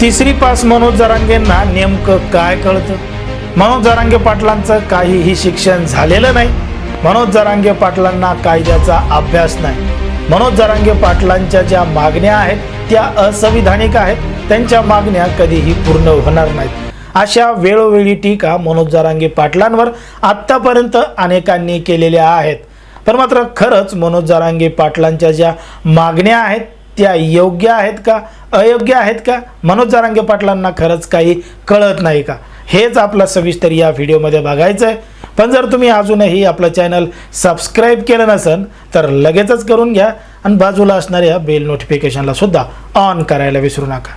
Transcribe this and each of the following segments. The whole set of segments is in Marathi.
तिसरी पास मनोज जरांगेंना नेमकं काय कळतं? मनोज जरांगे पाटलांचं काहीही शिक्षण झालेलं नाही. मनोज जरांगे पाटलांना कायद्याचा अभ्यास नाही. मनोज जरांगे पाटलांच्या ज्या मागण्या आहेत त्या असंविधानिक आहेत. त्यांच्या मागण्या कधीही पूर्ण होणार नाहीत. अशा वेळोवेळी टीका मनोज जरांगे पाटलांवर आत्तापर्यंत अनेकांनी केलेल्या आहेत. पण मात्र खरंच मनोज जरांगे पाटलांच्या ज्या मागण्या आहेत त्या योग्य आहेत का? अयोग्य आहेत का? मनोज जारांगे पाटलांना खरंच काही कळत नाही का? हेच आपलं सविस्तर या व्हिडिओमध्ये बघायचं आहे पण जर तुम्ही अजूनही आपलं चॅनल सबस्क्राईब केलं नसेल तर लगेचच करून घ्या आणि बाजूला असणाऱ्या बेल नोटिफिकेशनला सुद्धा ऑन करायला विसरू नका.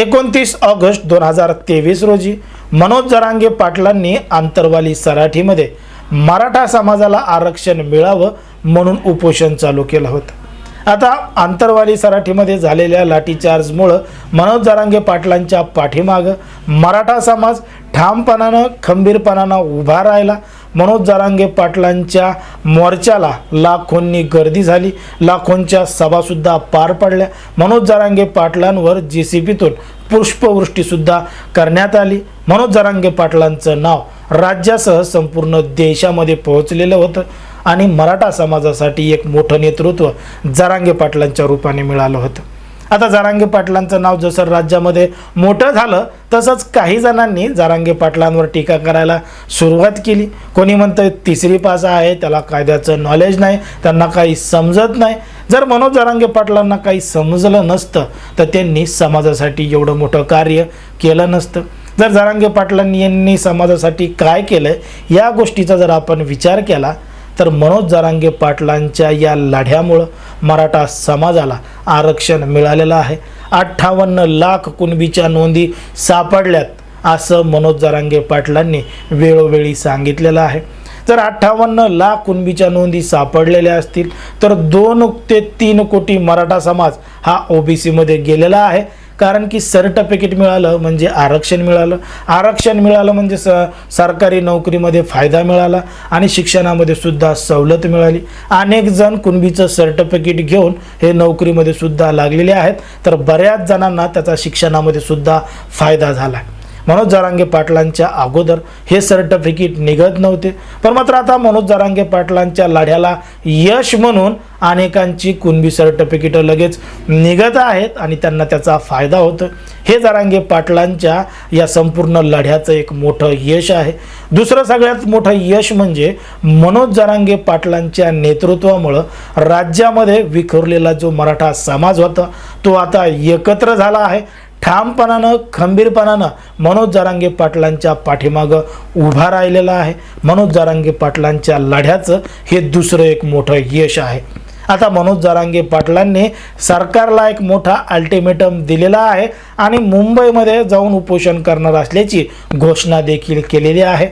एकोणतीस ऑगस्ट दोन हजार तेवीस रोजी मनोज जरांगे पाटलांनी आंतरवाली सराठीमध्ये मराठा समाजाला आरक्षण मिळावं म्हणून उपोषण चालू केलं होतं. आता आंतरवाली सराठीमध्ये झालेल्या लाठीचार्जमुळं मनोज जारांगे पाटलांच्या पाठीमागं मराठा समाज ठामपणानं खंबीरपणानं उभा राहिला. मनोज जारांगे पाटलांच्या मोर्चाला लाखोंनी गर्दी झाली. लाखोंच्या सभासुद्धा पार पडल्या. मनोज जारांगे पाटलांवर जे सी पीतून पुष्पवृष्टीसुद्धा करण्यात आली. मनोज जारांगे पाटलांचं नाव राज्यासह संपूर्ण देशामध्ये पोहोचलेलं होतं. आणि मराठा समाजासाठी एक मोठं नेतृत्व जरांगे पाटलांच्या रूपाने मिळालं होतं. आता जरांगे पाटलांचं नाव जसं राज्यामध्ये मोठं झालं तसंच काही जणांनी जरांगे पाटलांवर टीका करायला सुरुवात केली. कोणी म्हणतं तिसरी पास आहे त्याला कायद्याचं नॉलेज नाही त्यांना काही समजत नाही. जर मनोज जरांगे पाटलांना काही समजलं नसतं तर त्यांनी समाजासाठी एवढं मोठं कार्य केलं नसतं. जर जरांगे पाटलांनी यांनी समाजासाठी काय केलं या गोष्टीचा जर आपण विचार केला तर मनोज जरांगे पाटलांच्या या लढ्यामुळं मराठा समाजाला आरक्षण मिळालेलं आहे. अठ्ठावन्न लाख कुणबीच्या नोंदी सापडल्यात असं मनोज जरांगे पाटलांनी वेळोवेळी सांगितलेलं आहे. जर अठ्ठावन्न लाख कुणबीच्या नोंदी सापडलेल्या असतील तर दोन ते तीन कोटी मराठा समाज हा ओबीसीमध्ये गेलेला आहे. कारण की सर्टिफिकेट मिळालं म्हणजे आरक्षण मिळालं. आरक्षण मिळालं म्हणजे स सरकारी नोकरीमध्ये फायदा मिळाला आणि शिक्षणामध्ये सुद्धा सवलत मिळाली. अनेक जण कुणबीचं सर्टिफिकेट घेऊन हे नोकरीमध्ये सुद्धा लागलेले आहेत. तर बऱ्याच जणांना त्याचा शिक्षणामध्ये सुद्धा फायदा झाला. मनोज जारांगे पाटलांच्या अगोदर हे सर्टिफिकेट निघत नव्हते. पण मात्र आता मनोज जारांगे पाटलांच्या लढ्याला यश म्हणून अनेकांची कुणबी सर्टिफिकेटं लगेच निघत आहेत आणि त्यांना त्याचा फायदा होतो हे जारांगे पाटलांच्या या संपूर्ण लढ्याचं एक मोठं यश आहे. दुसरं सगळ्यात मोठं यश म्हणजे मनोज जारांगे पाटलांच्या नेतृत्वामुळं राज्यामध्ये विखुरलेला जो मराठा समाज होता तो आता एकत्र झाला आहे. ठामपणानं खंबीरपणानं मनोज जारांगे पाटलांच्या पाठीमागं उभा राहिलेला आहे. मनोज जारांगे पाटलांच्या लढ्याचं हे दुसरं एक मोठं यश आहे. आता मनोज जारांगे पाटलांनी सरकारला एक मोठा अल्टिमेटम दिलेला आहे आणि मुंबईमध्ये जाऊन उपोषण करणार असल्याची घोषणा देखील केलेली आहे.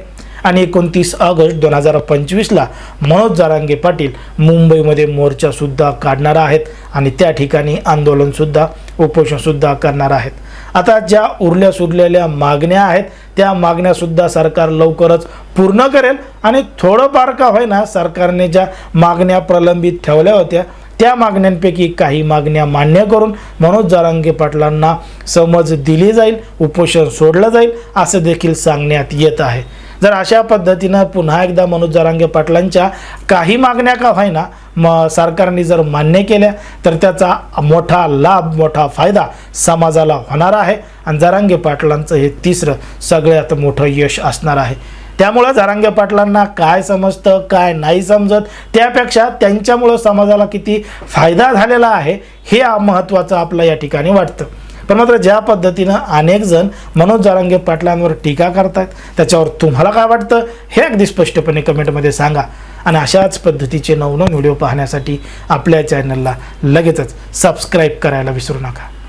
आणि एकोणतीस ऑगस्ट दोन हजार पंचवीसला मनोज जारांगे पाटील मुंबईमध्ये मोर्चासुद्धा काढणार आहेत आणि त्या ठिकाणी आंदोलनसुद्धा उपोषणसुद्धा करणार आहेत. आता ज्या उरल्या सुरलेल्या मागण्या आहेत त्या मागण्यासुद्धा सरकार लवकरच पूर्ण करेल आणि थोडंफार का होईना सरकारने ज्या मागण्या प्रलंबित ठेवल्या होत्या त्या मागण्यांपैकी काही मागण्या मान्य करून मनोज जारांगे पाटलांना समज दिली जाईल उपोषण सोडलं जाईल असं देखील सांगण्यात येत आहे. जर अशा पद्धतीनं पुन्हा एकदा मनोज जरांगे पाटलांच्या काही मागण्या का होईना म सरकारने जर मान्य केल्या तर त्याचा मोठा लाभ मोठा फायदा समाजाला होणार आहे. आणि जरांगे पाटलांचं हे तिसरं सगळ्यात मोठं यश असणार आहे. त्यामुळं जरांगे पाटलांना काय समजतं काय नाही समजत त्यापेक्षा त्यांच्यामुळं समाजाला किती फायदा झालेला आहे हे महत्त्वाचं आपलं या ठिकाणी वाटतं. पण मात्र ज्या पद्धतीनं अनेक जण मनोज जारांगे पाटलांवर टीका करतात त्याच्यावर तुम्हाला काय वाटतं? हे अगदी स्पष्टपणे कमेंटमध्ये सांगा. आणि अशाच पद्धतीचे नवनवीन व्हिडिओ पाहण्यासाठी आपल्या चॅनलला लगेचच सबस्क्राईब करायला विसरू नका.